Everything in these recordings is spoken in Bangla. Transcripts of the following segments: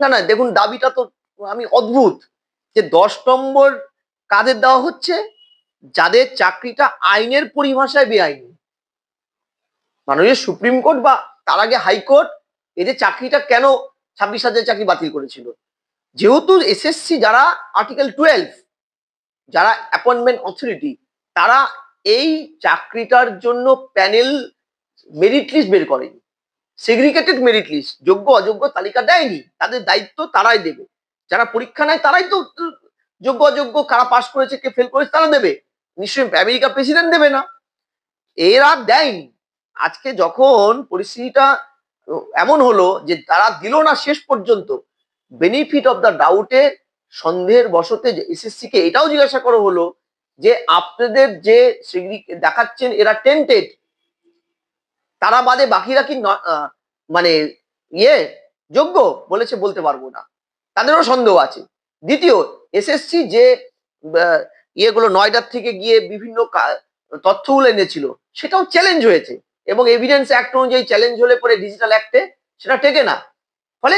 না না, দেখুন, দাবিটা তো আমি অদ্ভুত যে দশ নম্বর কাদের দেওয়া হচ্ছে? যাদের চাকরিটা আইনের পরিভাষায় বেআইনি। মাননীয় সুপ্রিম কোর্ট বা তার আগে হাইকোর্ট এদের চাকরিটা কেন ছাব্বিশ হাজার চাকরি বাতিল করেছিল? যেহেতু এসএসসি যারা আর্টিকেল টুয়েলভ যারা অ্যাপয়েন্টমেন্ট অথরিটি তারা এই চাকরিটার জন্য প্যানেল মেরিট লিস্ট বের করেনি। সেগ্রিগেটেড মেরিট লিস্ট যোগ্য, অযোগ্য তালিকা দেয়নি, তাদের দায়িত্ব তারাই দেবে। যারা পরীক্ষা নেয় তারাই তো যোগ্য, অযোগ্য, কারা পাস করেছে, কে ফেল করেছে তারা দেবে। নিশ্চয়ই আমেরিকা প্রেসিডেন্ট দেবে না। এরা দেয়নি। আজকে যখন পরিস্থিতিটা এমন হলো যে তারা দিল না শেষ পর্যন্ত বেনিফিট অফ দ্য ডাউটে সন্দেহের বশতে এসএসসি কে এটাও জিজ্ঞাসা করা হলো যে আপনাদের যে দেখাচ্ছেন এরা টেন্টেড তারা বাদে বাকিরা কি মানে ইয়ে যোগ্য বলেছে বলতে পারব না। তাদেরও সন্দেহ আছে। দ্বিতীয়, এসএসসি যে ইয়েগুলো নয়ডার থেকে গিয়ে বিভিন্ন তথ্যগুলো এনেছিল, সেটাও চ্যালেঞ্জ হয়েছে এবং এভিডেন্স অ্যাক্ট অনুযায়ী চ্যালেঞ্জ হলে পরে ডিজিটাল অ্যাক্টে সেটা টেকে না। ফলে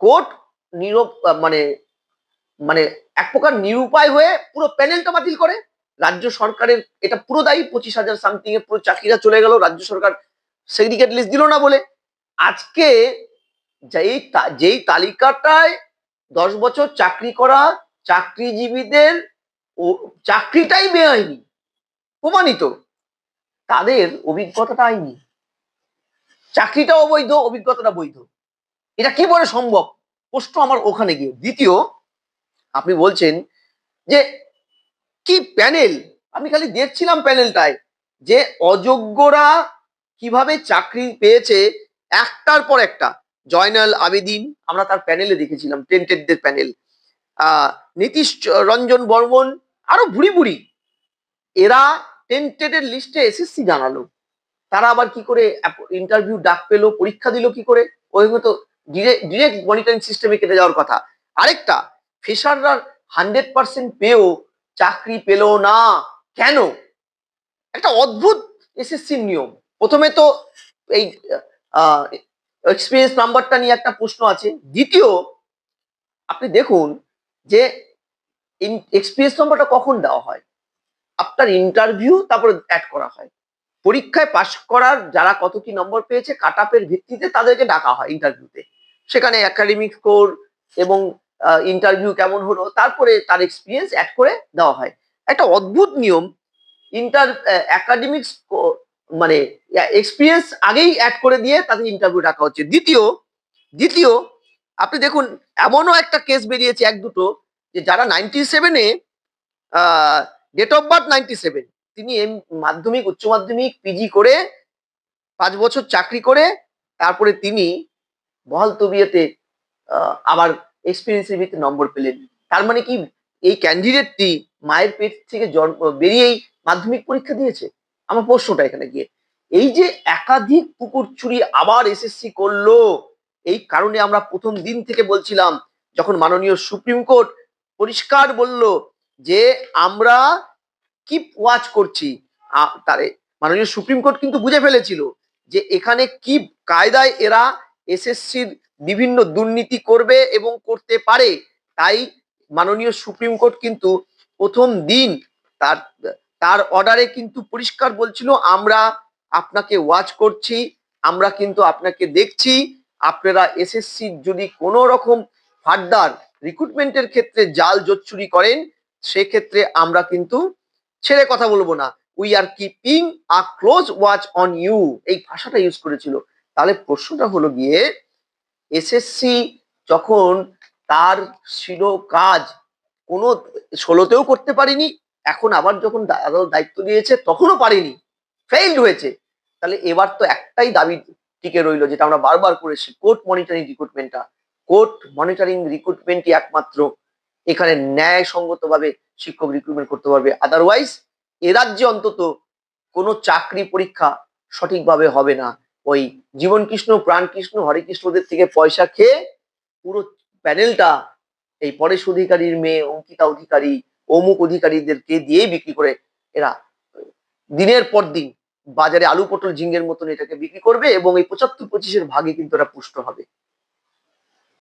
কোর্ট নিরব মানে মানে এক প্রকার নিরুপায় হয়ে পুরো প্যানেলটা বাতিল করে। রাজ্য সরকারের, এটা পুরো দায়ী পঁচিশ হাজার সামথিং এ পুরো চাকরিরা চলে গেল, রাজ্য সরকার সেগ্রিগেট লিস্ট দিল না বলে। আজকে যেই যেই তালিকাটায় দশ বছর চাকরি করা চাকরিজীবীদের ও, চাকরিটাই বেআইনি প্রমাণিত। তাদের অভিজ্ঞতাটা আইনি চাকরিটা অবৈধ, অভিজ্ঞতাটা বৈধ। এটা কি বলে সম্ভব? প্রশ্ন আমার ওখানে গিয়ে। দ্বিতীয়, আপনি বলছেন যে কি প্যানেল? আমি খালি দেখছিলাম প্যানেলটায় যে অযোগ্যরা কীভাবে চাকরি পেয়েছে একটার পর একটা। জয়নাল আবেদিন, আমরা তার প্যানেলে দেখেছিলাম টেন্টেডদের প্যানেল নীতিশ রঞ্জন বর্মন, আরও ভুড়ি ভুড়ি এরা টেন্টেডের লিস্টে এসএসসি জানালো। তারা আবার কি করে ইন্টারভিউ ডাক পেল, পরীক্ষা দিল কি করে? ওই মতো ডিরেক্ট মনিটরিং সিস্টেমে কেটে যাওয়ার কথা। আরেকটা, ফেসাররা হান্ড্রেড পার্সেন্ট পেয়েও চাকরি পেল না। কেন? একটা অদ্ভুত এসএসসির নিয়ম। প্রথমে তো এই এক্সপিরিয়েন্স নাম্বারটা নিয়ে একটা প্রশ্ন আছে। দ্বিতীয়, আপনি দেখুন যে এক্সপিরিয়েন্স নাম্বারটা কখন দেওয়া হয়? আপনার ইন্টারভিউ তারপরে অ্যাড করা হয়। পরীক্ষায় পাশ করার যারা কত কি নম্বর পেয়েছে কাট আপের ভিত্তিতে তাদেরকে ডাকা হয় ইন্টারভিউতে সেখানে একাডেমিক স্কোর এবং ইন্টারভিউ কেমন হলো, তারপরে তার এক্সপিরিয়েন্স অ্যাড করে দেওয়া হয়। একটা অদ্ভুত নিয়ম ইন্টার একাডেমিক মানে এক্সপিরিয়েন্স আগেই অ্যাড করে দিয়ে তাদের ইন্টারভিউ ডাকা হচ্ছে। দ্বিতীয় দ্বিতীয়, আপনি দেখুন, এমনও একটা কেস বেরিয়েছে এক দুটো যে যারা নাইনটি সেভেনে date of birth ninety seven তিনি এম, মাধ্যমিক, উচ্চ মাধ্যমিক পিজি করে, পাঁচ বছর চাকরি করে, তারপরে তিনি বহাল তবিয়তে আবার এক্সপিরিয়েন্সের ভিত্তিতে নম্বর পেলেন। তার মানে কি, এই ক্যান্ডিডেটটি মায়ের পেট থেকে জন্ম, বেরিয়েই মাধ্যমিক পরীক্ষা দিয়েছে? আমার প্রশ্নটা এখানে গিয়ে। এই যে একাধিক পুকুর চুরি আবার এসএসসি করল, এই কারণে আমরা প্রথম দিন থেকে বলছিলাম, যখন মাননীয় সুপ্রিম কোর্ট পরিষ্কার বলল যে আমরা কি ওয়াচ করছি। তারে মাননীয় সুপ্রিম কোর্ট কিন্তু বুঝে ফেলেছিল যে এখানে কি কায়দায় এরা এসএসসির বিভিন্ন দুর্নীতি করবে এবং করতে পারে। তাই মাননীয় সুপ্রিম কোর্ট কিন্তু প্রথম দিন তার তার অর্ডারে কিন্তু পরিষ্কার বলছিল, আমরা আপনাকে ওয়াচ করছি, আমরা কিন্তু আপনাকে দেখছি। আপনারা এসএসসি যদি কোনো রকম ফার্দার রিক্রুটমেন্টের ক্ষেত্রে জাল জোচ্চুরি করেন, সেক্ষেত্রে আমরা কিন্তু ছেড়ে কথা বলব না। We are keeping a close watch on you এই ভাষাটা ইউজ করেছিল। তাহলে প্রশ্নটা হলো গিয়ে এসএসসি যখন তার ছিল কাজ, কোনো ষোলোতেও করতে পারিনি এখন আবার যখন আদালত দায়িত্ব দিয়েছে, তখনও পারিনি। ফেইল্ড হয়েছে। তাহলে এবার তো একটাই দাবি টিকে রইল, যেটা আমরা বারবার করেছি কোর্ট মনিটরিং রিক্রুটমেন্টটা কোর্ট মনিটরিং রিক্রুটমেন্টই একমাত্র এখানে ন্যায়সঙ্গতভাবে শিক্ষক রিক্রুটমেন্ট করতে পারবে। আদারওয়াইজ এ রাজ্যে অন্তত কোনো চাকরি পরীক্ষা সঠিকভাবে হবে না। ওই জীবন কৃষ্ণ প্রাণ কৃষ্ণ হরে কৃষ্ণদের থেকে পয়সা খেয়ে পুরো প্যানেলটা এই পরেশ অধিকারীর মেয়ে অঙ্কিতা অধিকারী অমুক অধিকারীদেরকে দিয়ে বিক্রি করে এরা, দিনের পর দিন বাজারে আলু পটল ঝিঙ্গের মতন এটাকে বিক্রি করবে এবং এই পঁচাত্তর পঁচিশের ভাগে কিন্তু এরা পুষ্ট হবে।